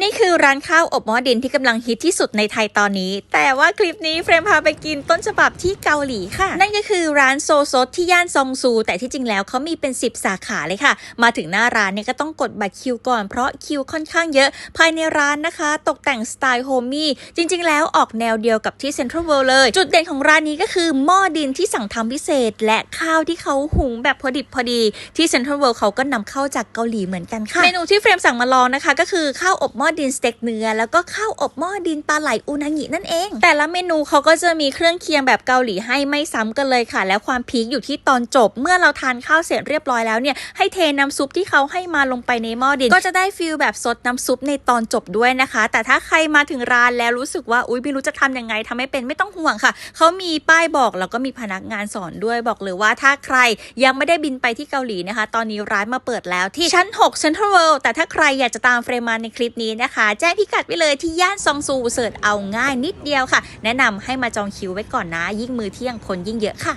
นี่คือร้านข้าวอบหม้อดินที่กำลังฮิตที่สุดในไทยตอนนี้ แต่ว่าคลิปนี้เฟรมพาไปกินต้นฉบับที่เกาหลีค่ะ นั่นก็คือร้านโซซที่ย่านซองซู แต่ที่จริงแล้วเขามีเป็น 10 สาขาเลยค่ะ มาถึงหน้าร้านเนี่ยก็ต้องกดบัตรคิวก่อนเพราะคิวค่อนข้างเยอะ ภายในร้านนะคะ ตกแต่งสไตล์โฮมี่จริง ๆ แล้วออกแนวเดียวกับที่เซ็นทรัลเวิลด์เลย จุดเด่นของร้านนี้ก็คือหม้อดินที่สั่งทำพิเศษ และข้าวที่เขาหุงแบบพอดิบพอดีที่เซ็นทรัลเวิลด์เขาก็นำเข้าจากเกาหลีเหมือนกันค่ะเมนูที่เฟรมสั่งมาลองนะคะ ก็คือข้าวอบม้อดินสเต็กเนื้อแล้วก็ข้าวอบหม้อดินปลาไหลอูนางินั่นเอง แต่ละเมนูเขาก็จะมีเครื่องเคียงแบบเกาหลีให้ไม่ซ้ำกันเลยค่ะ แล้วความพีคอยู่ที่ตอนจบ เมื่อเราทานข้าวเสร็จเรียบร้อยแล้วเนี่ยให้เทน้ำซุปที่เขาให้มาลงไปในหม้อดิน ก็จะได้ฟิลแบบซดน้ำซุปในตอนจบด้วยนะคะ แต่ถ้าใครมาถึงร้านแล้วรู้สึกว่าอุ้ยไม่รู้จะทำยังไงทำไม่เป็นไม่ต้องห่วงค่ะเขามีป้ายบอกแล้วก็มีพนักงานสอนด้วยบอกเลยว่าถ้าใครยังไม่ได้บินไปที่เกาหลีนะคะ ตอนนี้ร้านมาเปิดแล้วที่ชั้น 6 Central World แต่ถ้าใครอยากจะตามเฟรมมาในคลิปนี้นะคะ แจ้งพิกัดไว้เลยที่ย่านซองซูเสิร์ชเอาง่ายนิดเดียวค่ะ แนะนำให้มาจองคิวไว้ก่อนนะ ยิ่งมือเที่ยงคนยิ่งเยอะค่ะ